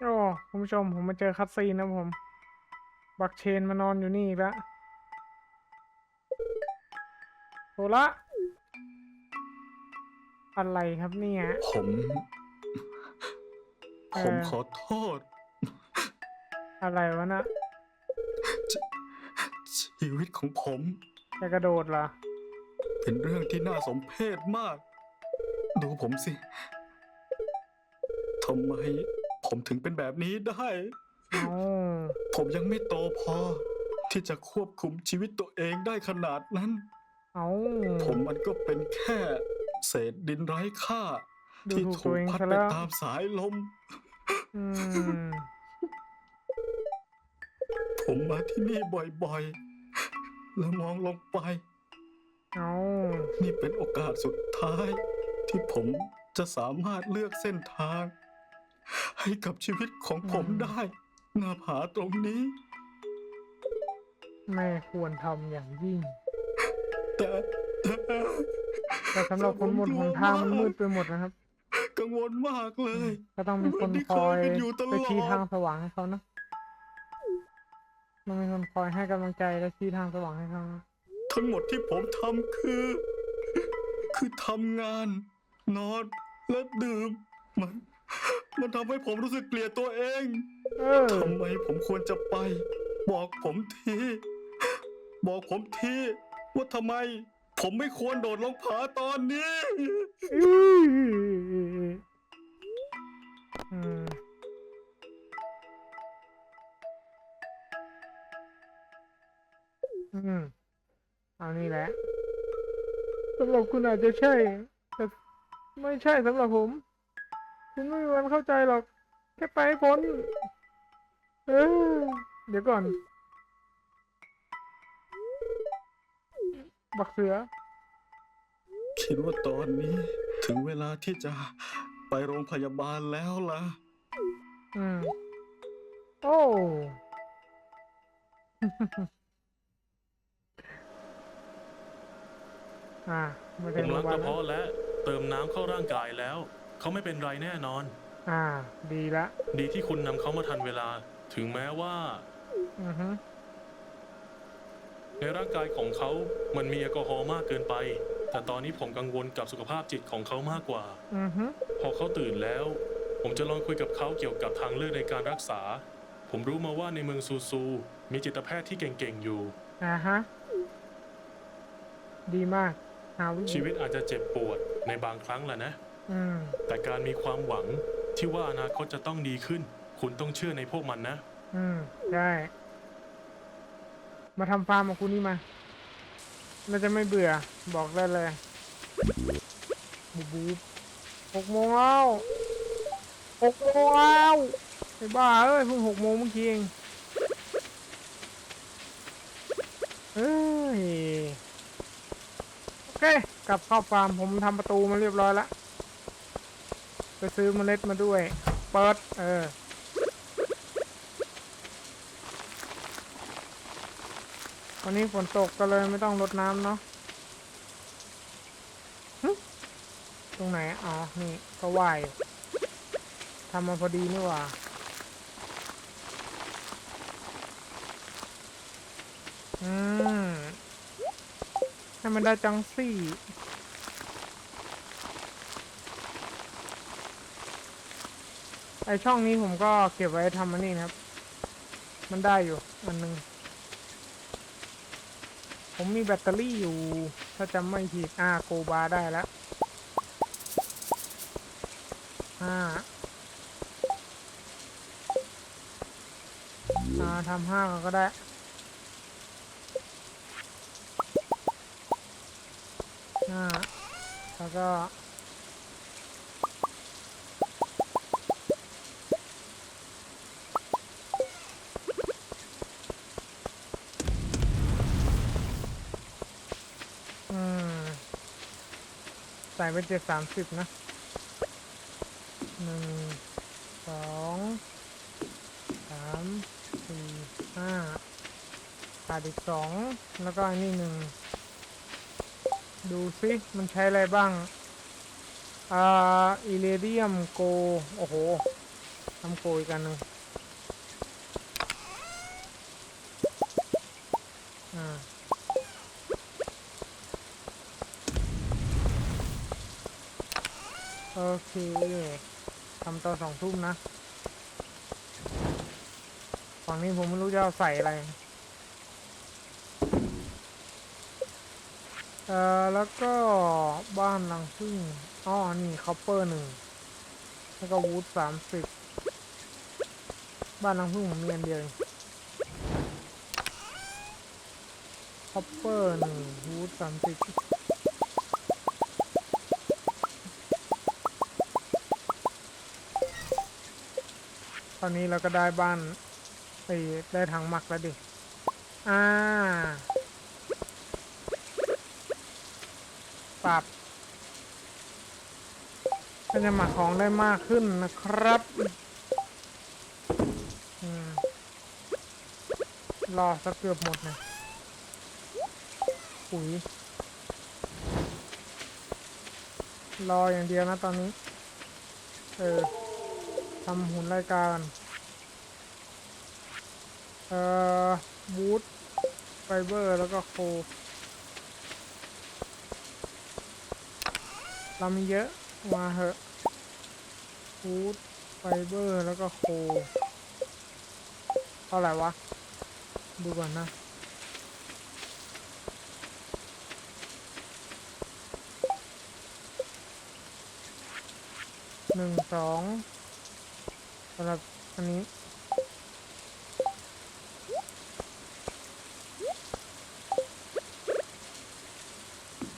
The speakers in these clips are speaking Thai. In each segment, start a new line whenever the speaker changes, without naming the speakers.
โอ้คุณผู้ชมผมมาเจอคัตซีนนะผม บักเชนมานอนอยู่นี่อีกแล้วโซละอะไรครับเนี่ย
ผม
เอ่อ
ผมขอโทษ
อะไรวะนะ
ชีวิตของผม
จะกระโดดเหรอ
เป็นเรื่องที่น่าสมเพชมาก ดูผมสิทำไม ผมถึงเป็นแบบนี้ได้
เอา
ผมยังไม่โตพอ ที่จะควบคุมชีวิตตัวเองได้ขนาดนั้น
เอา
ผมมันก็เป็นแค่ เศษดินไร้ค่า
ดู
ที่
ถูก
ถู
ตัว
ก
เอง
พัด
ซะ
ไป
แล้ว
ตามสายลม
อืม
ผมมาที่นี่บ่อยๆ แล้วมองลงไป
เอา
นี่เป็นโอกาสสุดท้าย ที่ผมจะสามารถเลือกเส้นทาง ให้กับชีวิตของผมได้ หน้าผาตรงนี้
ไม่ควรทำอย่างยิ่ง
แต่แต่
แต่สำหรับคนหมดหนทางมันมืดไปหมดนะครับ
กังวลมากเลย
ก็ต้องมีคนคอยไปชี้ทางสว่างให้เขานะต้องมีคนคอยให้กำลังใจและชี้ทางสว่างให้เขานะ
ทั้งหมดที่ผมทำคือ คือทำงาน นอนและดื่มมันมันทำให้ผมรู้สึกเกลียดตัวเอง
เออ
ทำไมผมควรจะไป บอกผมที บอกผมทีว่าทำไม ผมไม่ควรโดดลงผาตอนนี้
อื้ออืมอืมเอานี่แหละสำหรับคุณอาจจะใช่ แต่ไม่ใช่สำหรับผม คุณไม่มีวันเข้าใจหรอก แค่ไปให้พ้นเออเดี๋ยวก่อน บักเสือ
คิดว่าตอนนี้ถึงเวลาที่จะไปโรงพยาบาลแล้วล่ะ
อืม โอ้ อ่ามา
ผ
ถึง
ม
โร
ล้าง
พยากบาล
ระ
แล้ว
เพาะและเติมน้ำเข้าร่างกายแล้ว เขาไม่เป็นไรแน่นอน
อ่า ดีละ
ดีที่คุณนำเขามาทันเวลา ถึงแม้ว่า
อือฮึ
ในร่างกายของเขา มันมีแอลกอฮอล์มากเกินไป แต่ตอนนี้ผมกังวลกับสุขภาพจิตของเขามากกว่า
อือฮึ
พอเขาตื่นแล้ว ผมจะลองคุยกับเขาเกี่ยวกับทางเลือกในการรักษา ผมรู้มาว่าในเมืองซูซู มีจิตแพทย์ที่เก่งๆอยู่
อ่าฮะ ดีมากหาวิธี
ชีวิตอาจจะเจ็บปวดในบางครั้งแหละนะ
อืม
แต่การมีความหวังที่ว่าอนาคตจะต้องดีขึ้น คุณต้องเชื่อในพวกมันนะ
อืมใช่มาทำฟาร์มกับคุณนี่มาเราจะไม่เบื่อบอกได้เลยบูบูบหกโมงแล้วหกโมงแล้วไอ้บ้าเอ้ยเพิ่งหกโมงเมื่อกี้เองเฮ้ยโอเค กลับเข้าฟาร์มผมทำประตูมาเรียบร้อยแล้ว ไปซื้อเมล็ดมาด้วย เปิด เออ วันนี้ฝนตกก็เลยไม่ต้องรดน้ำเนาะตรงไหน อ๋อ นี่ ก็ว่ายทำมาพอดีนี่หว่าอืมให้มันได้จังสี่ ไอช่องนี้ผมก็เก็บไว้ทำอันนี้นะครับ มันได้อยู่อันหนึ่งผมมีแบตเตอรี่อยู่ ถ้าจำไม่ผิดอ่าโกบาได้แล้วห้าอ่าทำห้าก็ได้ห้าแล้วก็ ใส่ไปเจ็ดสามสิบนะหนึ่งสองสามสี่ห้าขาดอีกสองแล้วก็อันนี้หนึ่งดูซิมันใช้อะไรบ้างอ่าอิเลเดียมโก โอ้โหทำโกยกันหนึ่งอ่า โอ เคทำตอนสองทุ่มนะ ฝั่งนี้ผมไม่รู้จะเอาใส่อะไร เอ่อ แล้วก็บ้านหลังพึ่งอ๋อ นี่คัพเปอร์หนึ่ง แล้วก็วูดสามสิบ บ้านหลังพึ่งผมมีอันเดียวคัพเปอร์หนึ่งวูดสามสิบ ตอนนี้เราก็ได้บ้านไอ้ได้ถังหมักแล้วดิ อ่า ปรับก็จะหมักของได้มากขึ้นนะครับอรอสักเกือบหมดเลยปุ๋ย รออย่างเดียวนะตอนนี้ เออ ทำหุ่นรายการ เอ่อบูทไฟเบอร์แล้วก็โคเรามีเยอะ มาเหอะบูทไฟเบอร์แล้วก็โค เท่าไหร่วะ ดูก่อนนะ หนึ่งสอง สำหรับอันนี้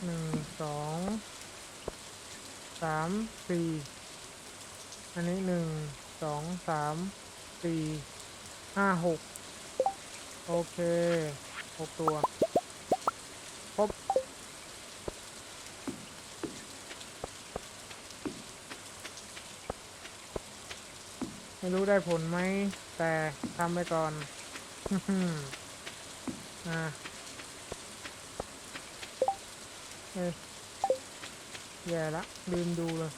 หนึ่งสองสามสี่อันนี้หนึ่งสองสามสี่ห้าหกโอเคหกตัวครบ ไม่ รู้ได้ผลไหม แต่ทำไปก่อนอ่าเอ้ยแย่ละลืมดูเลย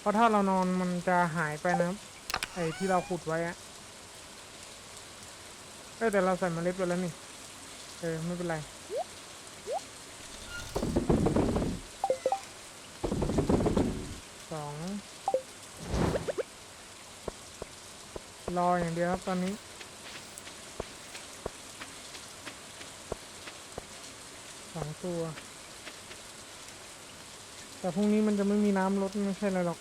เพราะถ้าเรานอนมันจะหายไปนะครับ ไอ้ที่เราขุดไว้อะ ออแต่เราใส่เมล็ดไปแล้วนี่เออไม่เป็นไรสองรออย่างเดียวครับตอนนี้สองตัว แต่พรุ่งนี้มันจะไม่มีน้ำลดไม่ใช่อะไรหรอก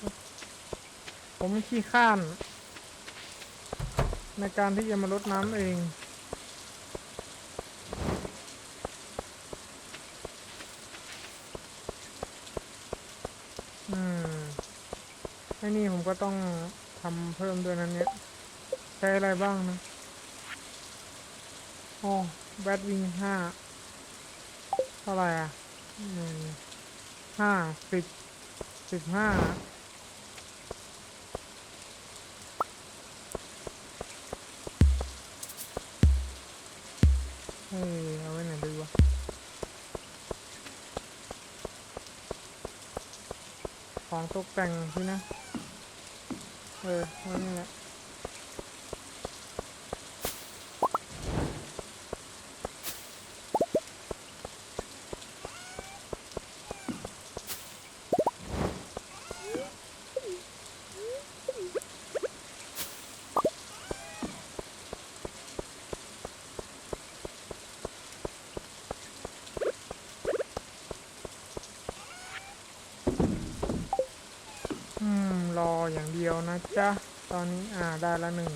ผมขี้ข้าน ในการที่จะมาลดน้ำเอง ไอ้นี่ผมก็ต้องทำเพิ่มด้วยนั้นเนี่ยใช้อะไรบ้างนะโอ๋อแบทวิงห้าเท่าไหร่อะหนึ่งห้าสิบสิบห้าเฮ้ยเอาไว้ไหนดีวะของตกแต่งพี่นะ เออไว้นี่แหละ อืม ร ออย่างเดียวนะจ๊ะ ตอนนี้อ่าได้ละหนึ่ง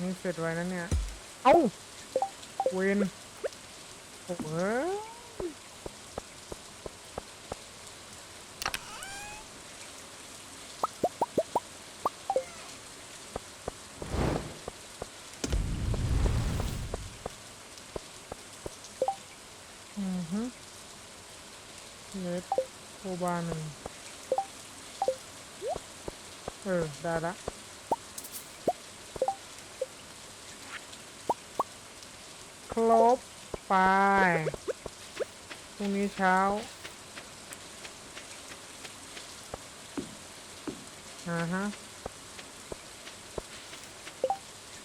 นี่เสร็จไว้แล้วเนี่ย เอ้าเวนโอ้เอ้ยอือฮึเลสโอบาหนึ่ง เออ ได้ละครบไปพรุ่งนี้เช้า อ่าฮะ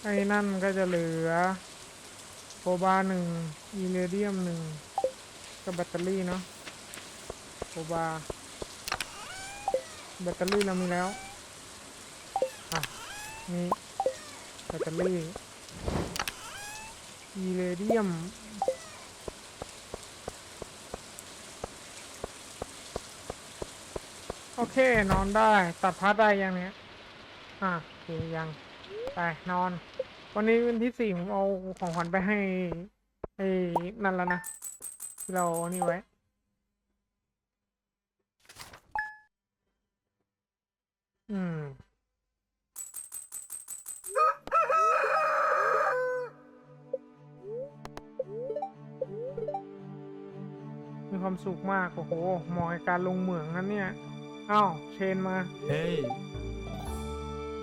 ไอ้นั่นก็จะเหลือโคบาหนึ่งอิเลเดียมหนึ่งกับแบตเตอรี่เนาะโคบา แบตเตอรี่เรามีแล้ว มีแบตเตอรี่อีเรเดียมโอเคนอนได้ ตัดพาร์ทได้ยังเนี้ยอะโอเคยังไปนอน วันนี้วันที่สี่ผมเอาของขวัญไปให้ไอ้นั่นแล้วนะที่เรานี่ไว้อืม ความสุขมาก โอ้โหเหมอกับการลงเหมืองนั้นเนี่ย เอ้า เชนมา
เฮ้ย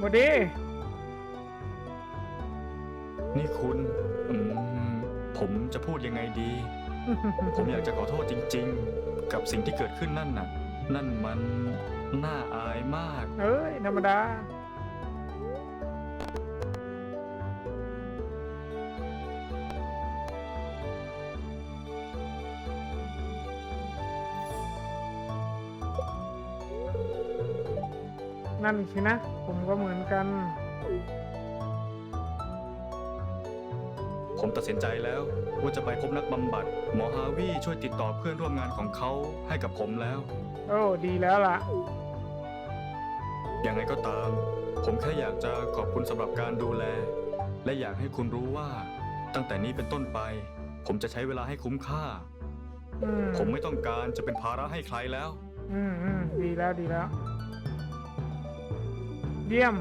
บอดี
นี่คุณอืมผมจะพูดยังไงดี ผมอยากจะขอโทษจริง ๆ กับสิ่งที่เกิดขึ้นนั่นน่ะ นั่นมันน่าอายมาก
เอ้ย ธรรมดา นั่นสินะ ผมก็เหมือนกัน
ผมตัดสินใจแล้วว่าจะไปพบนักบำบัด หมอฮาวิช่วยติดต่อเพื่อนร่วมงานของเขาให้กับผมแล้ว
โอ้ดีแล้วล่ะ
ยังไงก็ตาม ผมแค่อยากจะขอบคุณสำหรับการดูแล และอยากให้คุณรู้ว่า ตั้งแต่นี้เป็นต้นไป ผมจะใช้เวลาให้คุ้มค่า
อืม
ผมไม่ต้องการจะเป็นภาระให้ใครแล้ว
อืมอืมดีแล้วดีแล้ว เยี่ยม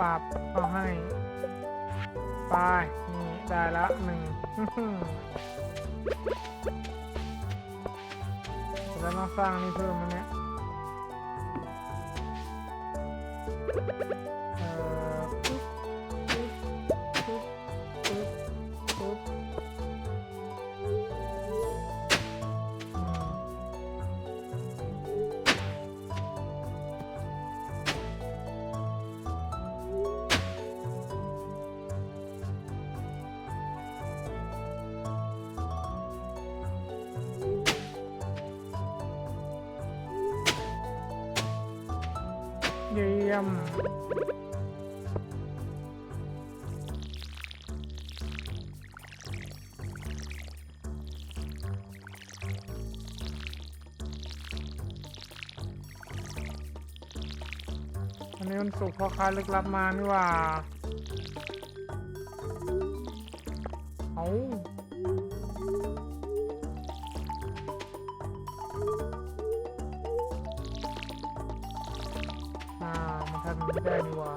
ปรับเอาให้ ไป นี่ ได้ละหนึ่งแล้วต้องสร้างนี่เพิ่มมันเนี้ย อันนี้มันสุกพ่อค้าลึกลับมานี่ว่าเอาอ่ามันทำไม่ได้นี่ว่า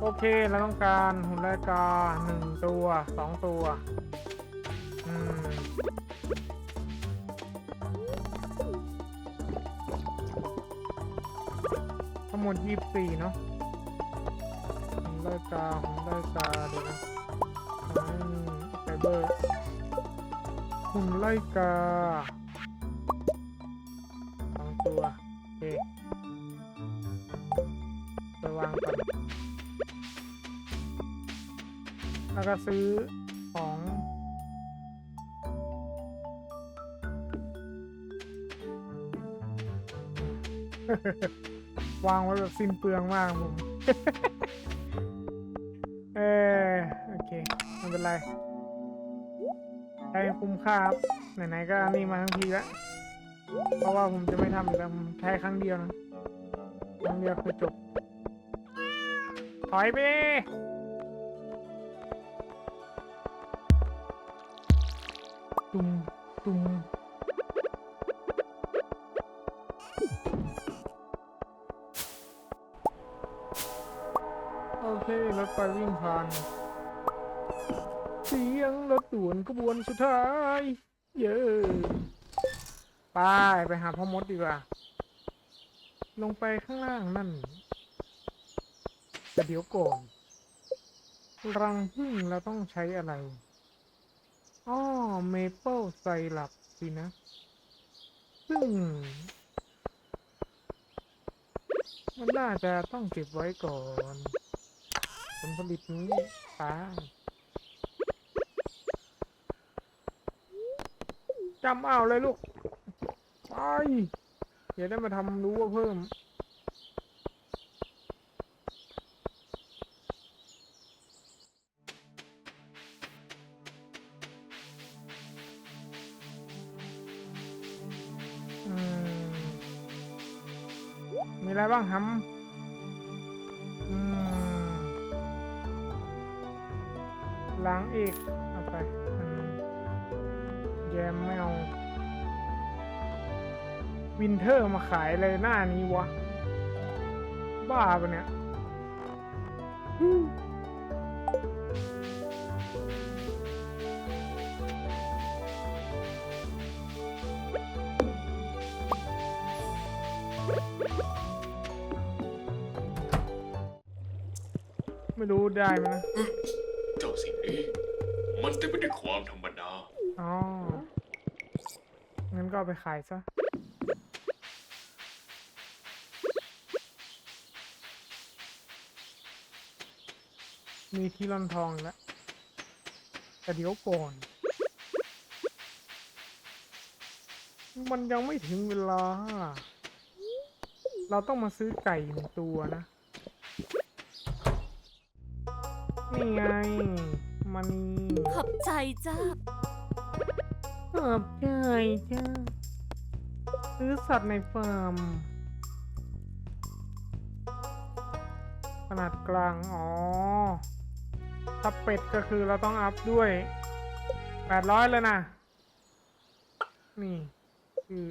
โอเคเราต้องการหุ่นไลกาหนึ่งตัวสองตัว ทั้งหมดยี่สิบสี่เนาะผมได้กาผมได้กาเดี๋ยวนะไฟเบอร์หุ่นไล่กาสองตัวโอเคไปวางก่อนแล้วก็ซื้อของ วางไว้แบบสิ้นเปลืองมากผม เออโอเคไม่เป็นไรใช้คุ้มค่าครับไหนๆก็นี่มาทั้งทีแล้วเพราะว่าผมจะไม่ทำอีกแล้วผมใช้ครั้งเดียวนะครั้งเดียวคือจบ ถอยไปตุ้มตุ้ม โอเครถไฟวิ่งผ่าน เสียงรถด่วนขบวนสุดท้าย เย้ไปไปหาพ่อมดดีกว่า ลงไปข้างล่างนั่นแต่เดี๋ยวก่อนรังผึ้งเราต้องใช้อะไรอ้อเมเปิลไซรัปสินะ ซึ่ง มันน่าจะต้องเก็บไว้ก่อน ลผลิตนี้ตาจำเอาเลยลูก ไปอย่าได้มาทำรู้ว่าเพิ่มอืมมีอะไรบ้างครับ กเอาไปแยมไม่เอาวินเทอร์มาขายเลยหน้านี้วะ บ้าปะเนี่ยไม่รู้ได้ไหมนะ
เจ้าสิ่งนี้ มันเต็มไปด้วยความธรรมดา
อ๋อ งั้นก็เอาไปขายซะ มีที่ร่อนทองแล้ว แต่เดี๋ยวก่อน มันยังไม่ถึงเวลา เราต้องมาซื้อไก่หนึ่งตัวนะ นี่ไง มัน
ขอบใจจ้า
ขอบใจจ้าซื้อสัตว์ในฟาร์มขนาดกลาง อ๋อถ้าเป็ดก็คือเราต้องอัพด้วยแปดร้อยเลยนะ นี่คือ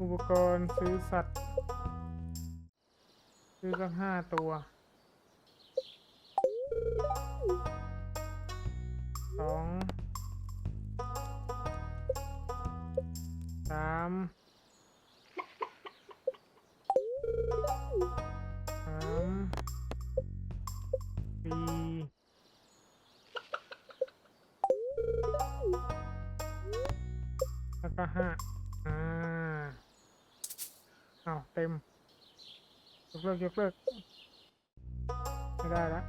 อุปกรณ์ซื้อสัตว์ ซื้อสักห้าตัว สอง สามสามสี่แล้วก็ห้าอ่าเอาเต็ม ยกเลิกยกเลิกไม่ได้ล้ว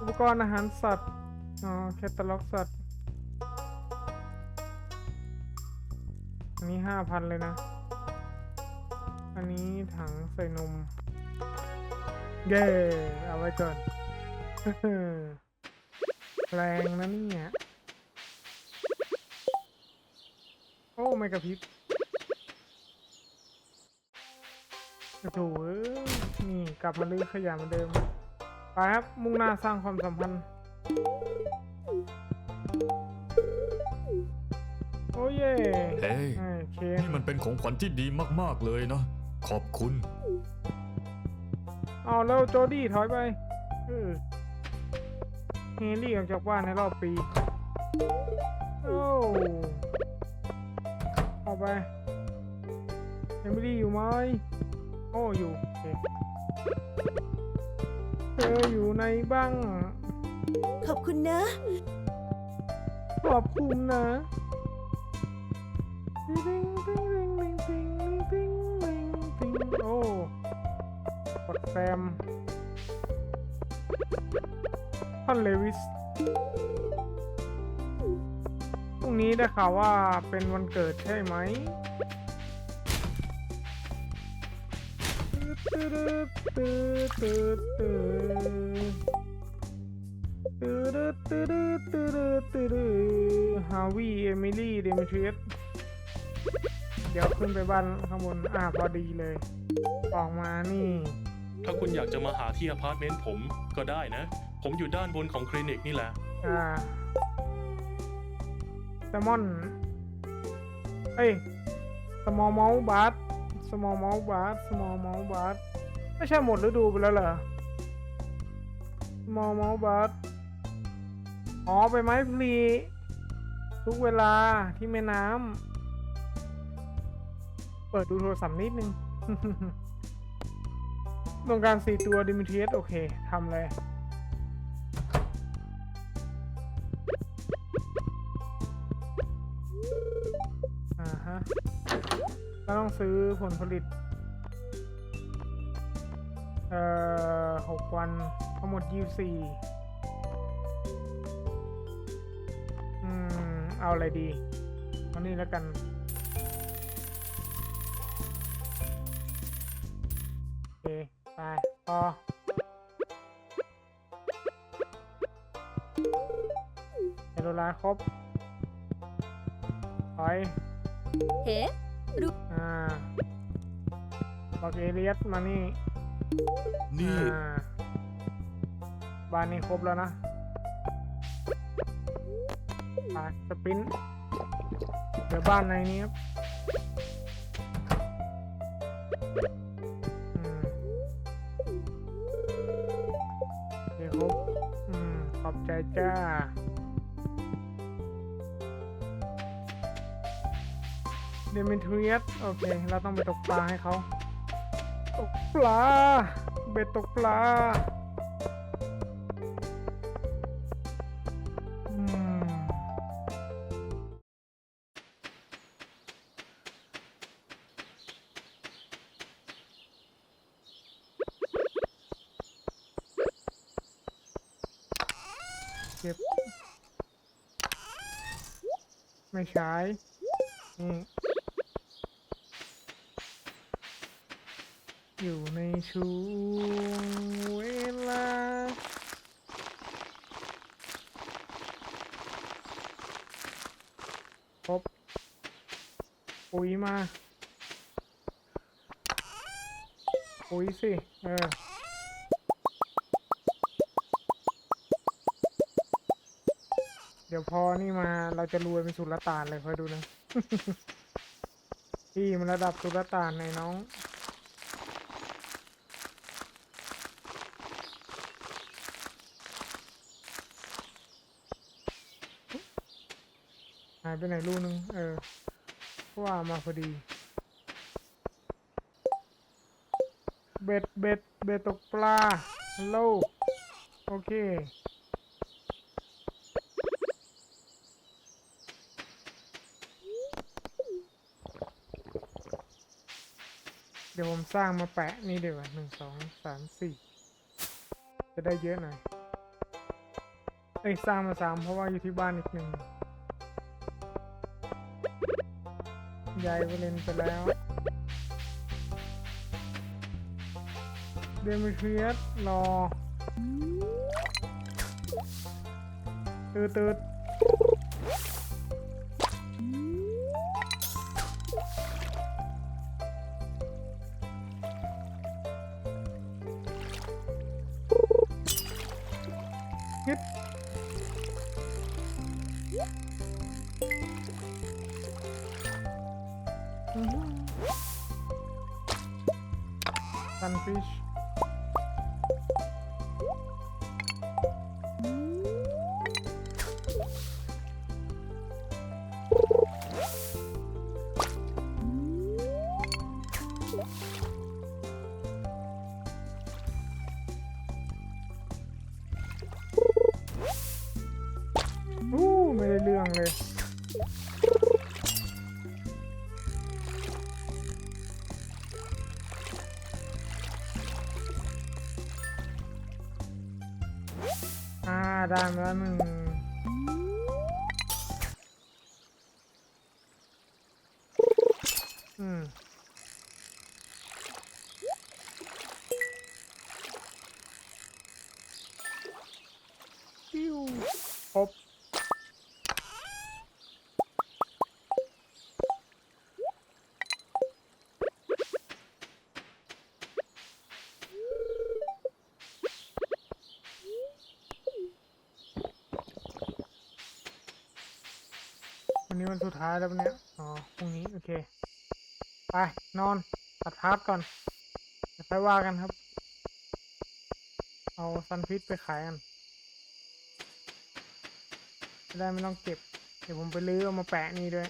อุปกรณ์อาหารสัตว์ อ๋อ แคตตาล็อกสัตว์ อันนี้ห้าพันเลยนะ อันนี้ถังใส่นม เย้เอาไว้ก่อนแรงนะเนี่ย โอ้ ไม่กระพริบ โอ้โหเอ้ยนี่กลับมาลื้อขยะเหมือนเดิม ไปครับ มุ่งหน้าสร้างความสัมพันธ์ โอ้เย่
เฮ้ย
โอเค
นี่มันเป็นของขวัญที่ดีมาก ๆ เลยนะ ขอบคุณ
เอาแล้วโจดี้ถอยไปเออเฮลี่ออกจากบ้านในรอบปี โอ้เอาไปเอมิลี่อยู่ไหมโออยู่เธออยู่ในบ้าง
ขอบคุณนะ
ขอบคุณนะติ๊งติงติงติงติงติงติงโอ้กดแซมท่านเลวิสพรุ่งนี้ได้ข่าวว่าเป็นวันเกิดใช่ไหม ฮาวิเอมิลี่ เดมิทริสเดี๋ยวขึ้นไปบ้านข้างบน อ่าพอดีเลย ออกมานี่
ถ้าคุณอยากจะมาหาที่อพาร์ตเมนต์ผมก็ได้นะ ผมอยู่ด้านบนของคลินิกนี่แหละ
อ่าแซลมอน เอ้ย small mouth bass small mouth bass small mouth bass ไม่ใช่หมดฤดูไปแล้วเหรอ small mouth bass อ๋อไปไม้พลีทุกเวลาที่แม่น้ำเปิดดูโทรศัพท์นิดนึงต้องการสี่ตัวดิมิเทียสโอเคทำเลยอ่าฮะ ก็ต้องซื้อผลผลิต เอ่อหกวันทั้งหมดยี่สี่อืม เอาอะไรดีเอานี่แล้วกัน โอเค ไป พอเอโรลาครบถอย
เฮ้
อ่าบอกเอเลียสมานี่
นี่
อ่าบ้านนี้ครบแล้วนะไปสปรินต์เดี๋ยวบ้านในนี้ครับอืมโอเคครบอืมขอบใจจ้า เดมิทรียสโอเค เราต้องไปตกปลาให้เขาตกปลา เบ็ดตกปลาเก็บไม่ใช้นี่ อยู่ใน ช่วงเวลาครบปุ๋ยมา ปุ๋ยสิ เออเดี๋ยวพอนี่มาเราจะรวยเป็นสุลต่านเลยคอยดูนะ พี่มันระดับสุลต่านในน้อง หาย ไปไหนลูกนึง เออว่ามาพอดี เบ็ดเบ็ดเบ็ดตกปลาฮัลโหลโอเค เดี๋ยวผมสร้างมาแปะนี่เดี๋ยวหนึ่งสองสามสี่จะได้เยอะหน่อย เอ้ยสร้างมาสามเพราะว่าอยู่ที่บ้านอีกหนึ่ง ยายไปเล่นไปแล้วเดมิเทรียสรอตืดตืด วันสุดท้ายแล้วปะเนี่ย อ๋อ พรุ่งนี้ โอเค ไป นอน ตัดพาร์ทก่อนเดี๋ยวค่อยว่ากันครับ เอาซันฟิตไปขายกันจะได้ไม่ต้องเก็บ เดี๋ยวผมไปลื้อเอามาแปะนี่ด้วย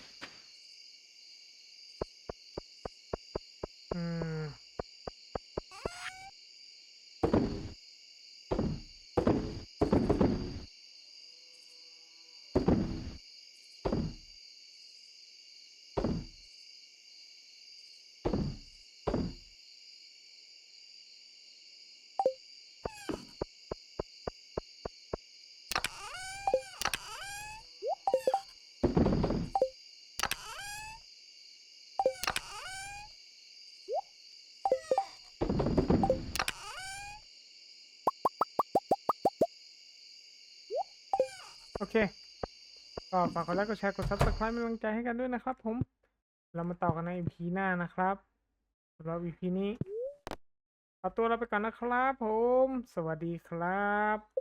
เค ก็ฝากกดไลค์กดแชร์กดซับสไคร b e เป็นกำลังใจให้กันด้วยนะครับผม เรามาต่อกันใน EP หน้านะครับสำหรับ EP นี้ขอตัวลาไปก่อนนะครับผม สวัสดีครับ